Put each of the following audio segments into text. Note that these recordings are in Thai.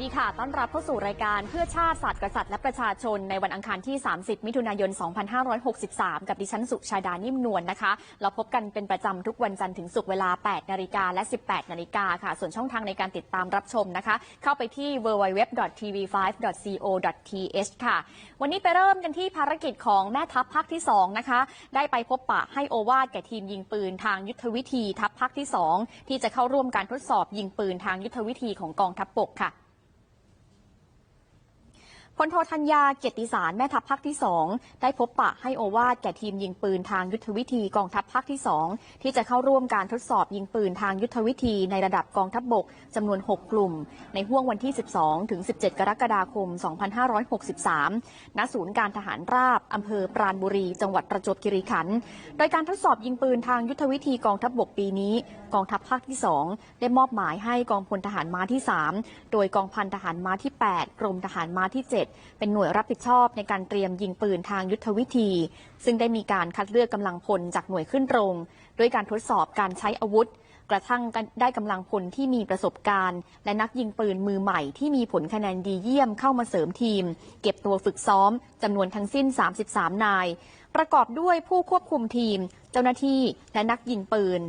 ดีค่ะ ต้อนรับเข้าสู่รายการเพื่อชาติศาสตร์กษัตริย์และประชาชนในวันอังคารที่ 30 มิถุนายน 2563 กับดิฉันสุชาดานิ่มนวลนะคะ เราพบกันเป็นประจำทุกวันจันทร์ถึงศุกร์เวลา 8 นาฬิกาและ 18 นาฬิกาค่ะ ส่วนช่องทางในการติดตามรับชมนะคะ เข้าไปที่ www.tv5.co.th ค่ะ วันนี้ไปเริ่มกันที่ภารกิจของแม่ทัพภาคที่ 2 นะคะ ได้ไปพบปะให้โอวาทแก่ทีมยิงปืนทางยุทธวิธีทัพภาคที่ 2 ที่จะเข้าร่วมการทดสอบยิงปืนทางยุทธวิธีของกองทัพบกค่ะ พลโทธัญญาเกียรติสารแม่ทัพภาคที่ 2 ได้พบปะให้โอวาทแก่ทีมยิงปืนทางยุทธวิธีกองทัพภาคที่ 2 ที่จะเข้าร่วมการทดสอบยิงปืนทางยุทธวิธีในระดับกองทัพบกจำนวน 6 กลุ่ม ในห่วงวันที่ 12 ถึง 17 กรกฎาคม 2563 ณ ศูนย์การทหารราบอำเภอปราณบุรี จังหวัดประจวบคีรีขันธ์ โดยการทดสอบยิงปืนทางยุทธวิธีกองทัพบกปีนี้ กองทัพภาคที่ 2 ได้มอบหมายให้กองพลทหารม้าที่ 3 โดยกองพันทหารม้าที่ 8 กรมทหารม้าที่ 7เป็นหน่วยรับผิดชอบในการเตรียมยิงปืนทางยุทธวิธี ซึ่งได้มีการคัดเลือกกำลังพลจากหน่วยขึ้นตรงด้วยการทดสอบการใช้อาวุธ กระทั่งได้กำลังพลที่มีประสบการณ์ และนักยิงปืนมือใหม่ที่มีผลคะแนนดีเยี่ยมเข้ามาเสริมทีม เก็บตัวฝึกซ้อมจำนวนทั้งสิ้น 33 นาย ประกอบด้วยผู้ควบคุมทีม เจ้าหน้าที่และนักยิงปืน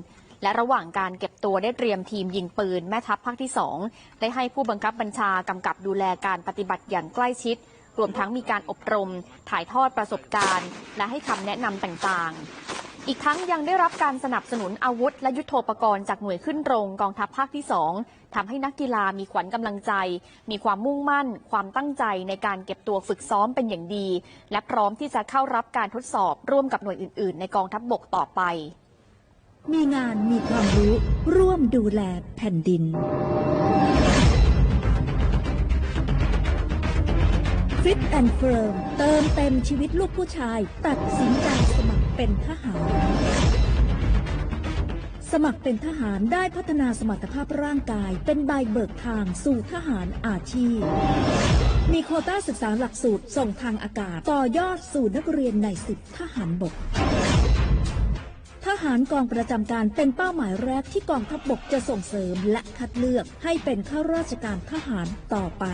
และระหว่างการเก็บตัวได้เตรียมทีมยิงปืนแม่ทัพภาคที่ 2 ได้ให้ผู้บังคับบัญชากำกับดูแลการปฏิบัติอย่างใกล้ชิด รวมทั้งมีการอบรม ถ่ายทอดประสบการณ์ และให้คำแนะนำต่างๆ อีกทั้งยังได้รับการสนับสนุนอาวุธ และยุโทโธปกรณ์จากหน่วยขึ้นโรงกองทัพภาคที่ 2ทำให้นักกีฬามีขวัญกำลังใจ มีความมุ่งมั่น ความตั้งใจในการเก็บตัวฝึกซ้อมเป็นอย่างดี และพร้อมที่จะเข้ารับการทดสอบร่วมกับหน่วยอื่น ๆ ในกองทัพบบกต่อไป มีงานมีความรู้ร่วมดูแลแผ่นดิน Fit and Firm เติมเต็มชีวิตลูกผู้ชาย ตัดสินใจสมัครเป็นทหาร สมัครเป็นทหารได้พัฒนาสมรรถภาพร่างกาย เป็นใบเบิกทางสู่ทหารอาชีพ มีโคต้าศึกษาหลักสูตรส่งทางอากาศ ต่อยอดสู่นักเรียนในสิบทหารบก หารกองประจำการเป็นเป้าหมายแรกที่กองทัพบบกจะส่งเสริมและคัดเลือกให้เป็นข้าราชการทหารต่อไป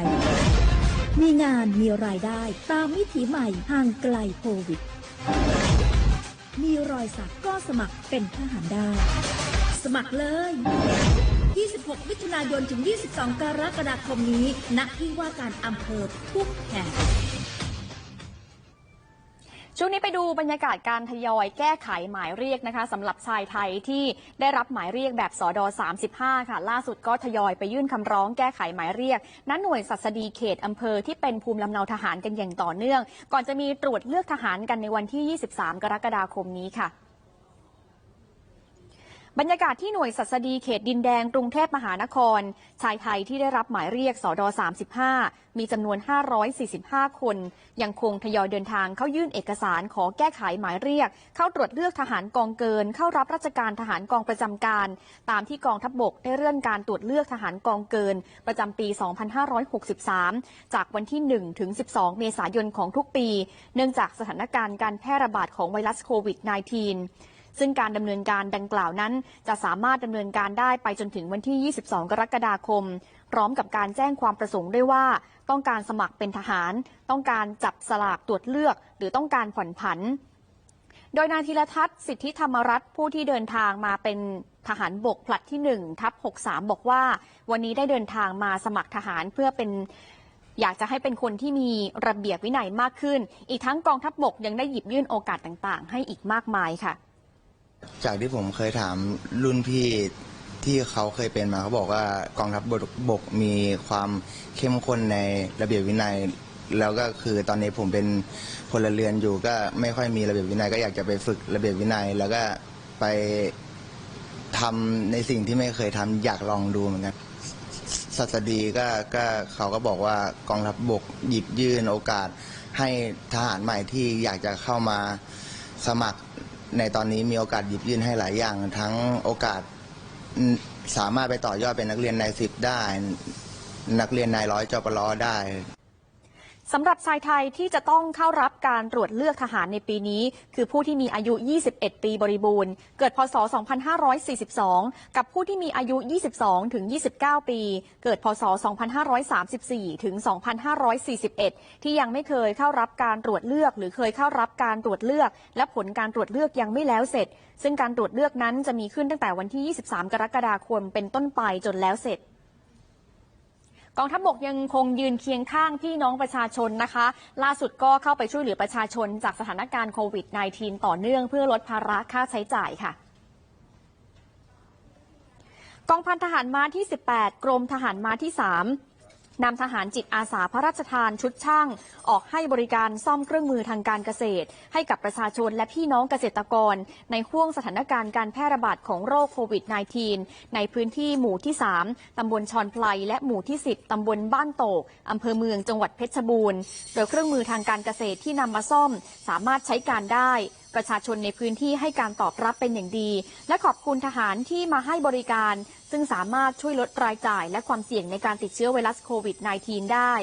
มีงานมีรายได้ตามวิถีใหม่ห่างไกลโควิด มีรอยสักก็สมัครเป็นทหารได้ สมัครเลย 26 มิถุนายนถึง 22 กรกฎาคมนี้ ณ ที่ว่าการอำเภอทุกแห่ง ช่วงนี้ไปดูบรรยากาศการทยอยแก้ไขหมายเรียกนะคะสำหรับชายไทยที่ได้รับหมายเรียกแบบสอดอ35 ค่ะ ล่าสุดก็ทยอยไปยื่นคำร้องแก้ไขหมายเรียกณหน่วยสัสดีเขตอำเภอที่เป็นภูมิลำเนาทหารกันอย่างต่อเนื่อง ก่อนจะมีตรวจเลือกทหารกันในวันที่ 23 กรกฎาคมนี้ค่ะ บรรยากาศที่หน่วยสัสดีเขตดินแดงกรุงเทพมหานคร ชายไทยที่ได้รับหมายเรียกสอดอ35 มีจำนวน 545 คน ยังคงทยอยเดินทางเข้ายื่นเอกสารขอแก้ไขหมายเรียก เข้าตรวจเลือกทหารกองเกิน เข้ารับราชการทหารกองประจำการ ตามที่กองทัพบบกได้เลื่อนการตรวจเลือกทหารกองเกิน ประจำปี 2563 จากวันที่ 1 ถึง 12 เมษายนของทุกปี เนื่องจากสถานการณ์การแพร่ระบาดของไวรัสโควิด -19 ซึ่งการดำเนินการดังกล่าวนั้น จะสามารถดำเนินการได้ไปจนถึงวันที่ 22 กรกฎาคม พร้อมกับการแจ้งความประสงค์ด้วยว่า ต้องการสมัครเป็นทหาร ต้องการจับสลากตรวจเลือก หรือต้องการผ่อนผัน โดยนายธีรทัศน์สิทธิธรรมรัตน์ผู้ที่เดินทางมาเป็นทหารบกผลัดที่1ทับ63 บอกว่า วันนี้ได้เดินทางมาสมัครทหารเพื่อเป็นอยากจะให้เป็นคนที่มีระเบียบวินัยมากขึ้น อีกทั้งกองทัพบบกยังได้หยิบยื่นโอกาสต่างๆ ให้อีกมากมายค่ะ จากที่ผมเคยถามรุ่นพี่ที่เขาเคยเป็นมาเขาบอกว่ากองทัพบกบกมีความเข้มข้นในระเบียบวินัยแล้วก็คือตอนนี้ผมเป็นพลเรือนอยู่ก็ไม่ค่อยมีระเบียบวินัยก็อยากจะไปฝึกระเบียบวินัย แล้วก็ไปทำในสิ่งที่ไม่เคยทำอยากลองดูเหมือนกันสัสดีก็ก็เขาก็บอกว่ากองทัพบกหยิบยื่นโอกาส ให้ทหารใหม่ที่อยากจะเข้ามาสมัคร ในตอนนี้มีโอกาสหยิบยื่นให้หลายอย่าง ทั้งโอกาสสามารถไปต่อยอดเป็นนักเรียนนายสิบได้นักเรียนนายร้อยจปรได้ สำหรับชายไทยที่จะต้องเข้ารับการตรวจเลือกทหารในปีนี้ คือผู้ที่มีอายุ 21 ปีบริบูรณ์ เกิดพศ 2542 กับผู้ที่มีอายุ 22 ถึง 29 ปี เกิดพศ 2534 ถึง 2541 ที่ยังไม่เคยเข้ารับการตรวจเลือก หรือเคยเข้ารับการตรวจเลือก และผลการตรวจเลือกยังไม่แล้วเสร็จ ซึ่งการตรวจเลือกนั้นจะมีขึ้นตั้งแต่วันที่ 23 กรกฎาคมเป็นต้นไปจนแล้วเสร็จ กองทัพบกยังคงยืนเคียงข้างพี่น้องประชาชนนะคะ ล่าสุดก็เข้าไปช่วยเหลือประชาชนจากสถานการณ์โควิด -19 ต่อเนื่องเพื่อลดภาระค่าใช้จ่ายค่ะกองพันทหารม้าที่ 18 กรมทหารม้าที่ 3 นำทหารจิตอาสาพระราชทานชุดช่าง ออกให้บริการซ่อมเครื่องมือทางการเกษตร ให้กับประชาชนและพี่น้องเกษตรกร ในห่วงสถานการณ์การแพร่ระบาดของโรคโควิด -19 ในพื้นที่หมู่ที่ 3 ตำบลชอนไพลและหมู่ที่ 10 ตำบลบ้านโตกอำเภอเมืองจังหวัดเพชรบูรณ์ โดยเครื่องมือทางการเกษตรที่นำมาซ่อมสามารถใช้การได้ ประชาชนในพื้นที่ให้การตอบรับเป็นอย่างดี และขอบคุณทหารที่มาให้บริการ ซึ่งสามารถช่วยลดรายจ่ายและความเสี่ยงในการติดเชื้อไวรัสโควิด -19 ได้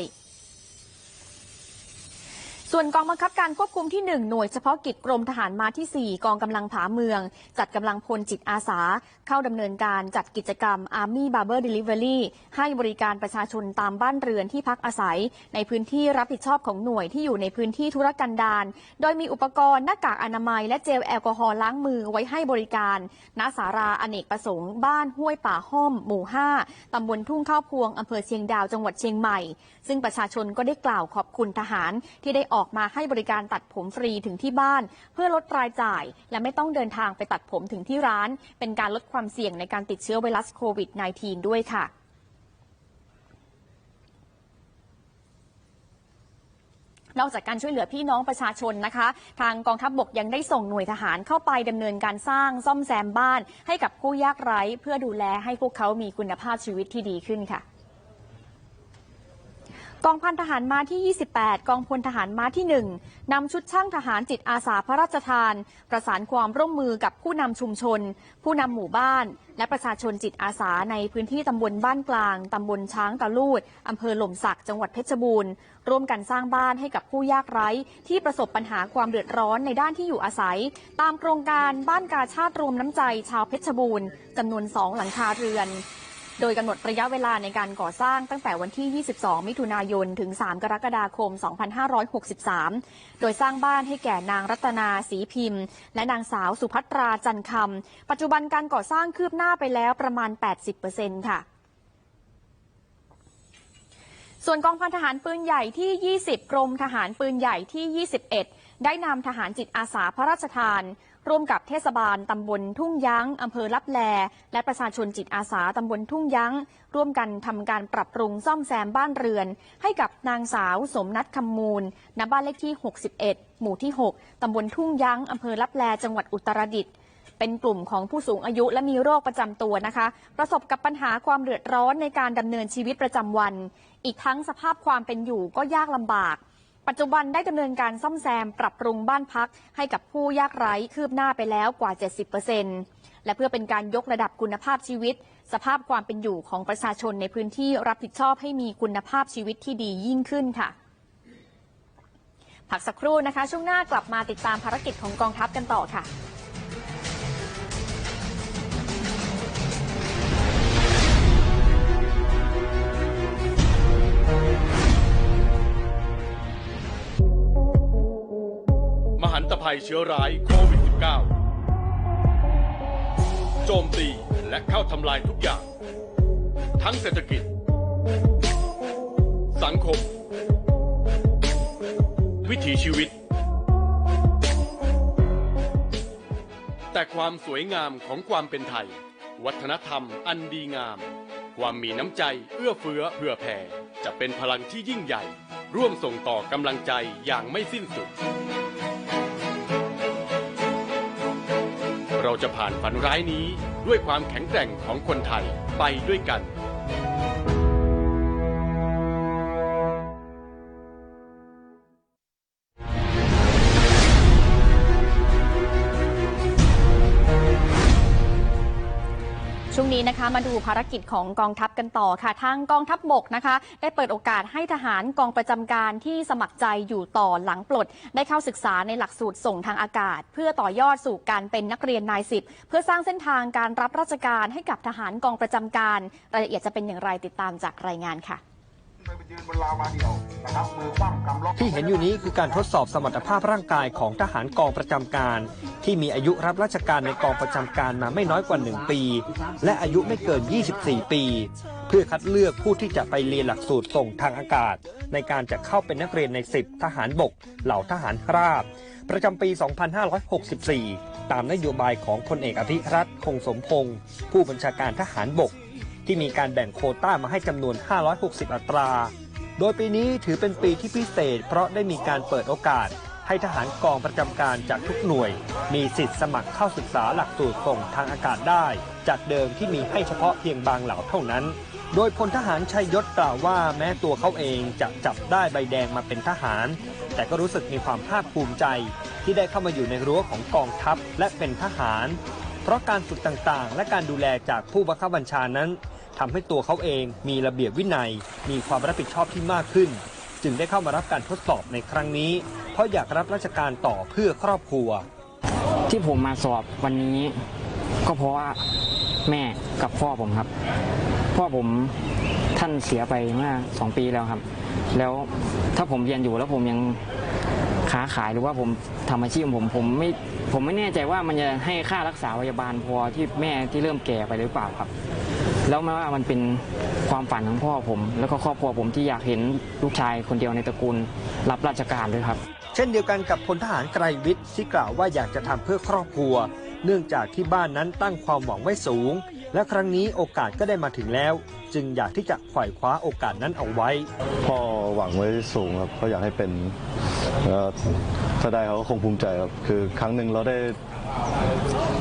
ส่วนกองบังคับการควบคุมที่ 1 หน่วยเฉพาะกิจกรมทหารมาที่ 4 กองกำลังผาเมือง จัดกำลังพลจิตอาสา เข้าดำเนินการจัดกิจกรรม Army Barber Delivery ให้บริการประชาชนตามบ้านเรือนที่พักอาศัย ในพื้นที่รับผิดชอบของหน่วยที่อยู่ในพื้นที่ธุรกันดารโดยมีอุปกรณ์หน้ากากอนามัย และเจลแอลกอฮอล์ล้างมือไว้ให้บริการณสาราอเนกประสงค์บ้านห้วยป่าห้อม หมู่ 5ตำบลทุ่งข้าวพวงอำเภอเชียงดาวจังหวัดเชียงใหม่ ซึ่งประชาชนก็ได้กล่าวขอบคุณทหารที่ได้ออกมาให้บริการตัดผมฟรีถึงที่บ้าน เพื่อลดรายจ่าย และไม่ต้องเดินทางไปตัดผมถึงที่ร้าน เป็นการลดความเสี่ยงในการติดเชื้อไวรัสโควิด -19 ด้วยค่ะนอกจากการช่วยเหลือพี่น้องประชาชนนะคะ ทางกองทัพบบกยังได้ส่งหน่วยทหารเข้าไปดำเนินการสร้างซ่อมแซมบ้าน ให้กับผู้ยากไร้ เพื่อดูแลให้พวกเขามีคุณภาพชีวิตที่ดีขึ้นค่ะ กองพันทหารม้าที่ 28 กองพลทหารม้าที่ 1 นำชุดช่างทหารจิตอาสาพระราชทาน ประสานความร่วมมือกับผู้นำชุมชน ผู้นำหมู่บ้าน และประชาชนจิตอาสาในพื้นที่ตำบลบ้านกลาง ตำบลช้างตะลูดอำเภอหล่มสัก จังหวัดเพชรบูรณ์ ร่วมกันสร้างบ้านให้กับผู้ยากไร้ ที่ประสบปัญหาความเดือดร้อนในด้านที่อยู่อาศัย ตามโครงการบ้านกาชาติรวมน้ำใจชาวเพชรบูรณ์จำนวนสองหลังคาเรือน โดยกำหนดระยะเวลาในการก่อสร้างตั้งแต่วันที่ 22 มิถุนายน ถึง 3 กรกฎาคม 2563 โดยสร้างบ้านให้แก่นางรัตนาสีพิมพ์ และนางสาวสุภัตราจันคำ ปัจจุบันการก่อสร้างคืบหน้าไปแล้วประมาณ 80%ค่ะส่วนกองพันทหารปืนใหญ่ที่ 20 กรมทหารปืนใหญ่ที่ 21 ได้นำทหารจิตอาสาพระราชทาน ร่วมกับเทศบาลตำบลทุ่งยั้งอำเภอลับแล และประชาชนจิตอาสาตำบลทุ่งยั้ง ร่วมกันทำการปรับปรุงซ่อมแซมบ้านเรือน ให้กับนางสาวสมนัทคำมูลณบ้านเลขที่ 61 หมู่ที่ 6ตำบลทุ่งยั้งอำเภอลับแล จังหวัดอุตรดิตถ์เป็นกลุ่มของผู้สูงอายุและมีโรคประจำตัวนะคะ ประสบกับปัญหาความเดือดร้อนในการดำเนินชีวิตประจำวัน อีกทั้งสภาพความเป็นอยู่ก็ยากลำบาก ปัจจุบันได้ดำเนินการซ่อมแซมปรับปรุงบ้านพัก ให้กับผู้ยากไร้คืบหน้าไปแล้วกว่า 70%และเพื่อเป็นการยกระดับคุณภาพชีวิต สภาพความเป็นอยู่ของประชาชนในพื้นที่รับผิดชอบให้มีคุณภาพชีวิตที่ดียิ่งขึ้นค่ะ พักสักครู่นะคะ ช่วงหน้ากลับมาติดตามภารกิจของกองทัพกันต่อค่ะ หันตภัยเชื้อร้ายโควิด -19 โจมตีและเข้าทำลายทุกอย่าง ทั้งเศรษฐกิจ สังคม วิถีชีวิต แต่ความสวยงามของความเป็นไทย วัฒนธรรมอันดีงาม ความมีน้ำใจเอื้อเฟื้อเผื่อแผ่จะเป็นพลังที่ยิ่งใหญ่ ร่วมส่งต่อกำลังใจอย่างไม่สิ้นสุด จะผ่านฝันร้ายนี้ด้วยความแข็งแกร่งของคนไทยไปด้วยกัน นี้นะคะมาดูภารกิจของกองทัพกันต่อค่ะ ทางกองทัพบบกนะคะ ได้เปิดโอกาสให้ทหารกองประจำการที่สมัครใจอยู่ต่อหลังปลด ได้เข้าศึกษาในหลักสูตรส่งทางอากาศ เพื่อต่อยอดสู่การเป็นนักเรียนนายสิบเพื่อสร้างเส้นทางการรับราชการให้กับทหารกองประจำการ รายละเอียดจะเป็นอย่างไรติดตามจากรายงานค่ะ ที่เห็นอยู่นี้คือการทดสอบสมรรถภาพร่างกายของทหารกองประจำการ ที่มีอายุรับราชการในกองประจำการมาไม่น้อยกว่า 1 ปี และอายุไม่เกิน 24 ปี เพื่อคัดเลือกผู้ที่จะไปเรียนหลักสูตรส่งทางอากาศ ในการจะเข้าเป็นนักเรียนใน10ทหารบก เหล่าทหารราบ ประจำปี 2564 ตามนโยบายของพลเอกอภิรัตคงสมพงศ์ผู้บัญชาการทหารบก ที่มีการแบ่งโคต้ามาให้จำนวน 560 อัตรา โดยปีนี้ถือเป็นปีที่พิเศษ เพราะได้มีการเปิดโอกาส ให้ทหารกองประจำการจากทุกหน่วย มีสิทธิ์สมัครเข้าศึกษาหลักสูตรส่งทางอากาศได้ จากเดิมที่มีให้เฉพาะเพียงบางเหล่าเท่านั้น โดยพลทหารชัยยศกล่าวว่าแม้ตัวเขาเองจะจับได้ใบแดงมาเป็นทหาร แต่ก็รู้สึกมีความภาคภูมิใจ ที่ได้เข้ามาอยู่ในรั้วของกองทัพและเป็นทหาร เพราะการฝึกต่างๆ และการดูแลจากผู้บังคับบัญชานั้น ทำให้ตัวเขาเองมีระเบียบวินัย มีความรับผิดชอบที่มากขึ้น จึงได้เข้ามารับการทดสอบในครั้งนี้ เพราะอยากรับราชการต่อเพื่อครอบครัว ที่ผมมาสอบวันนี้ ก็เพราะว่าแม่กับพ่อผมครับ พ่อผมท่านเสียไปเมื่อสองปีแล้วครับ แล้วถ้าผมเรียนอยู่แล้วผมยังค้าขายหรือว่าผมทำอาชีพของผมผมไม่ผมไม่แน่ใจว่ามันจะให้ค่ารักษาพยาบาลพอที่แม่ที่เริ่มแก่ไปหรือเปล่าครับ แล้วแม้ว่ามันเป็นความฝันของพ่อผม แล้วก็ครอบครัวผมที่อยากเห็นลูกชายคนเดียวในตระกูลรับราชการด้วยครับ เช่นเดียวกันกับพลทหารไกรวิทย์ที่กล่าวว่าอยากจะทำเพื่อครอบครัว เนื่องจากที่บ้านนั้นตั้งความหวังไว้สูง และครั้งนี้โอกาสก็ได้มาถึงแล้ว จึงอยากที่จะไขว่คว้าโอกาสนั้นเอาไว้ พ่อหวังไว้สูงครับเขาอยากให้เป็นแล้วถ้าได้เขาก็คงภูมิใจครับคือครั้งหนึ่งเราได้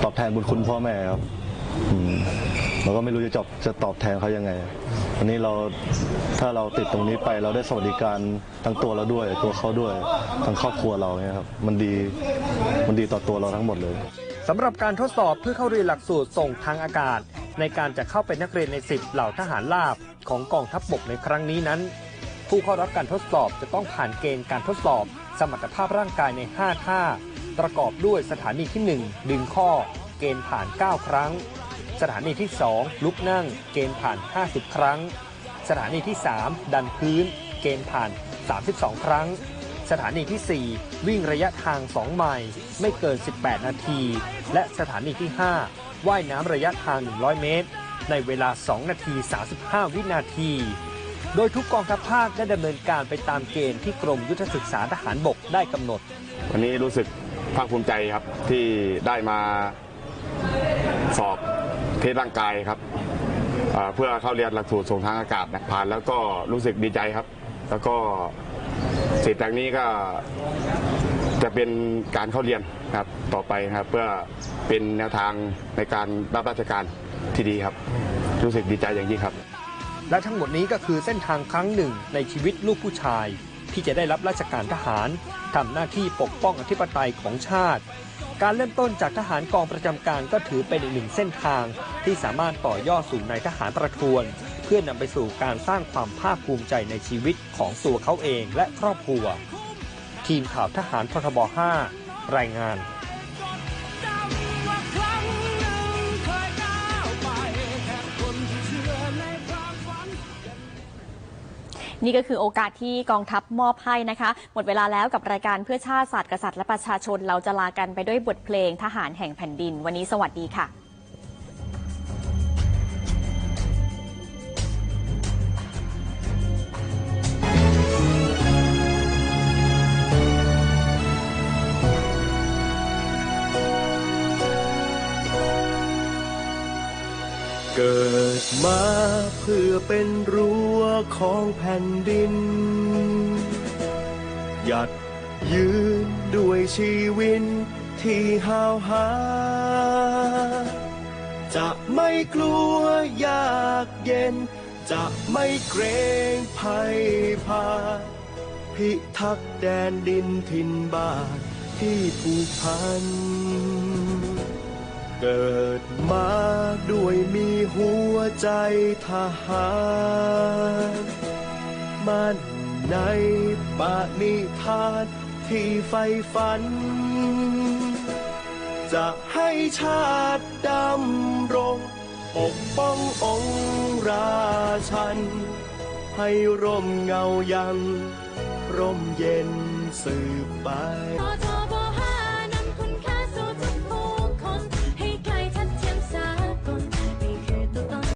ตอบแทนบุญคุณพ่อแม่ครับอืม เราก็ไม่รู้จะจบจะตอบแทนเขายังไงวันนี้เราถ้าเราติดตรงนี้ไปเราได้สวัสดิการทั้งตัวเราด้วย ตัวเขาด้วยทั้งครอบครัวเราเนี่ยครับมันดีมันดีต่อตัวเราทั้งหมดเลยสำหรับการทดสอบเพื่อเข้าเรียนหลักสูตรส่งทางอากาศ ในการจะเข้าเป็นนักเรียนในสิบเหล่าทหารราบของกองทัพบบกในครั้งนี้นั้น ผู้เข้ารับการทดสอบจะต้องผ่านเกณฑ์การทดสอบ สมรรถภาพร่างกายใน 5 ท่า ประกอบด้วยสถานีที่ 1 ดึงข้อ เกณฑ์ผ่าน 9 ครั้ง สถานีที่ 2 ลุกนั่ง เกณฑ์ผ่าน 50 ครั้ง สถานีที่ 3 ดันพื้น เกณฑ์ผ่าน 32 ครั้ง สถานีที่ 4 วิ่งระยะทาง 2 ไมล์ไม่เกิน 18 นาที และสถานีที่ 5 ว่ายน้ำระยะทาง 100 เมตร ในเวลา 2 นาที 35 วินาที โดยทุกกองทัพภาคได้ดำเนินการไปตามเกณฑ์ที่กรมยุทธศึกษาทหารบกได้กำหนด วันนี้รู้สึกภาคภูมิใจครับที่ได้มาสอบ เทสร่างกายครับเพื่อเข้าเรียนหลักสูตรส่งทางอากาศนะผ่านแล้วก็รู้สึกดีใจครับ แล้วก็เสร็จจากนี้ก็จะเป็นการเข้าเรียนครับต่อไปครับเพื่อเป็นแนวทางในการรับราชการที่ดีครับ รู้สึกดีใจอย่างยิ่งครับ และทั้งหมดนี้ก็คือเส้นทางครั้งหนึ่งในชีวิตลูกผู้ชาย ที่จะได้รับราชการทหารทำหน้าที่ปกป้องอธิปไตยของชาติ การเริ่มต้นจากทหารกองประจำการก็ถือเป็นอีกหนึ่งเส้นทาง ที่สามารถต่อยอดสู่นายทหารประทวน เพื่อนำไปสู่การสร้างความภาคภูมิใจในชีวิตของตัวเขาเองและครอบครัว ทีมข่าวทหารพทบ 5 รายงาน นี่ก็คือโอกาสที่กองทัพมอบให้นะคะ หมดเวลาแล้วกับรายการเพื่อชาติศาสตร์กษัตริย์และประชาชน เราจะลากันไปด้วยบทเพลงทหารแห่งแผ่นดิน วันนี้สวัสดีค่ะ มาเพื่อเป็นรั้วของแผ่นดิน หยัดยืนด้วยชีวิตที่ห้าวหา จะไม่กลัวยากเย็น จะไม่เกรงภัยพา พิทักษ์แดนดินถิ่นบ้านที่ผูกพัน เกิดมาด้วยมีหัวใจทหารมันในปณิธานที่ใฝ่ฝัน จะให้ชาติดำรงปกป้ององค์ราชัน ให้ร่มเงายัง ร่มเย็นสืบไป